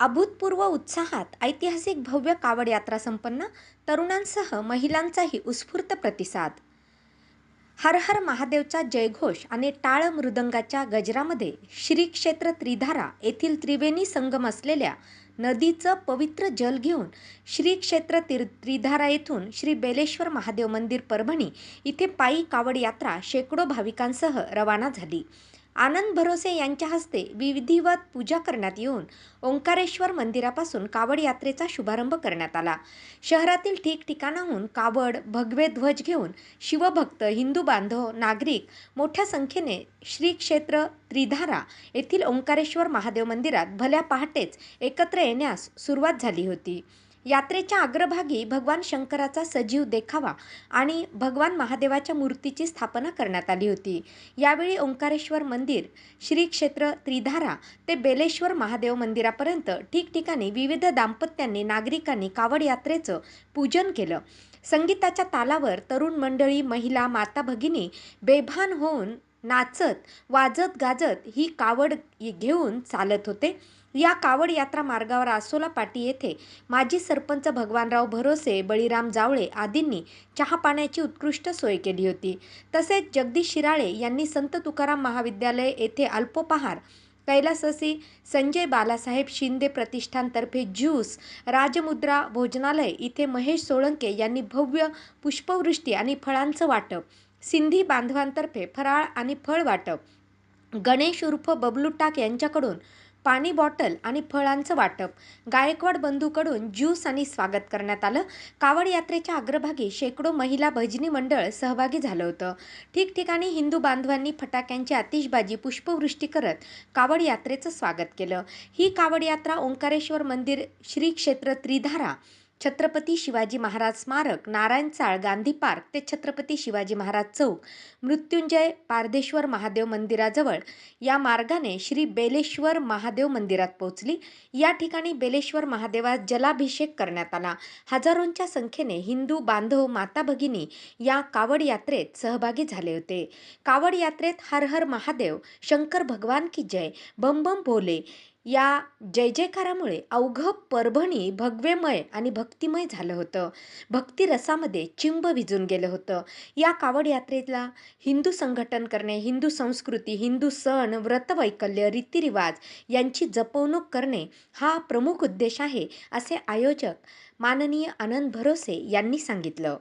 अभूतपूर्व उत्साहात ऐतिहासिक भव्य कावड यात्रा संपन्न तरुणांसह महिलांचाही उत्स्फूर्त प्रतिसाद. हर हर महादेवचा जयघोष आणि टाळ मृदंगाच्या गजरामध्ये श्री क्षेत्र त्रिधारा येथील त्रिवेणी संगम असलेल्या नदीचं पवित्र जल घेऊन श्री क्षेत्र तिर त्रिधारा येथून श्री बेलेश्वर महादेव मंदिर परभणी इथे पायी कावड यात्रा शेकडो भाविकांसह रवाना झाली. आनंद भरोसे यांच्या हस्ते विधिवत पूजा करण्यात येऊन ओंकारेश्वर मंदिरापासून कावड यात्रेचा शुभारंभ करण्यात आला. शहरातील ठिकठिकाणाहून कावड भगवे ध्वज घेऊन शिवभक्त हिंदू बांधव नागरिक मोठ्या संख्येने श्री क्षेत्र त्रिधारा येथील ओंकारेश्वर महादेव मंदिरात भल्या पहाटेच एकत्र येण्यास सुरुवात झाली होती. यात्रेच्या अग्रभागी भगवान शंकराचा सजीव देखावा आणि भगवान महादेवाच्या मूर्तीची स्थापना करण्यात आली होती. यावेळी ओंकारेश्वर मंदिर श्री क्षेत्र त्रिधारा ते बेलेश्वर महादेव मंदिरापर्यंत ठिकठिकाणी विविध दाम्पत्यांनी नागरिकांनी कावड यात्रेचं पूजन केलं. संगीताच्या तालावर तरुण मंडळी महिला माता भगिनी बेभान होऊन नाचत वाजत गाजत ही कावड घेऊन चालत होते. या कावड यात्रा मार्गावर आसोला पाटी येथे माजी सरपंच भगवानराव भरोसे बळीराम जावळे आदींनी चहा पाण्याची उत्कृष्ट सोय केली होती. तसेच जगदीश शिराळे यांनी संत तुकाराम महाविद्यालय येथे अल्पोपहार कैलाससी संजय बालासाहेब शिंदे प्रतिष्ठानतर्फे ज्यूस राजमुद्रा भोजनालय इथे महेश सोळंके यांनी भव्य पुष्पवृष्टी आणि फळांचं वाटप सिंधी बांधवांतर्फे फराळ आणि फळ वाटप गणेश उर्फ बबलू टाक यांच्याकडून पाणी बॉटल आणि फळांचं वाटप. गायकवाड बंधूकडून ज्यूस आणि स्वागत करण्यात आलं. कावड यात्रेच्या अग्रभागी शेकडो महिला भजनी मंडळ सहभागी झालं होतं. ठिकठिकाणी हिंदू बांधवांनी फटाक्यांची आतिषबाजी पुष्पवृष्टी करत कावड यात्रेचं स्वागत केलं. ही कावड यात्रा ओंकारेश्वर मंदिर श्री क्षेत्र त्रिधारा छत्रपती शिवाजी महाराज स्मारक नारायण चाळ गांधी पार्क ते छत्रपती शिवाजी महाराज चौक मृत्युंजय पारदेश्वर महादेव मंदिराजवळ या मार्गाने श्री बेलेश्वर महादेव मंदिरात पोहोचली. या ठिकाणी बेलेश्वर महादेवास जलाभिषेक करण्यात आला. हजारोंच्या संख्येने हिंदू बांधव माता भगिनी या कावड यात्रेत सहभागी झाले होते. कावड यात्रेत हर हर महादेव शंकर भगवान की जय बम बम भोले या जय जयकारामुळे अवघं परभणी भगवेमय आणि भक्तिमय झालं होतं. भक्तिरसामध्ये चिंब विजून गेलं होतं. या कावड यात्रेला हिंदू संघटन करणे हिंदू संस्कृती हिंदू सण व्रतवैकल्य रीतिरिवाज यांची जपवणूक करणे हा प्रमुख उद्देश आहे असे आयोजक माननीय आनंद भरोसे यांनी सांगितलं.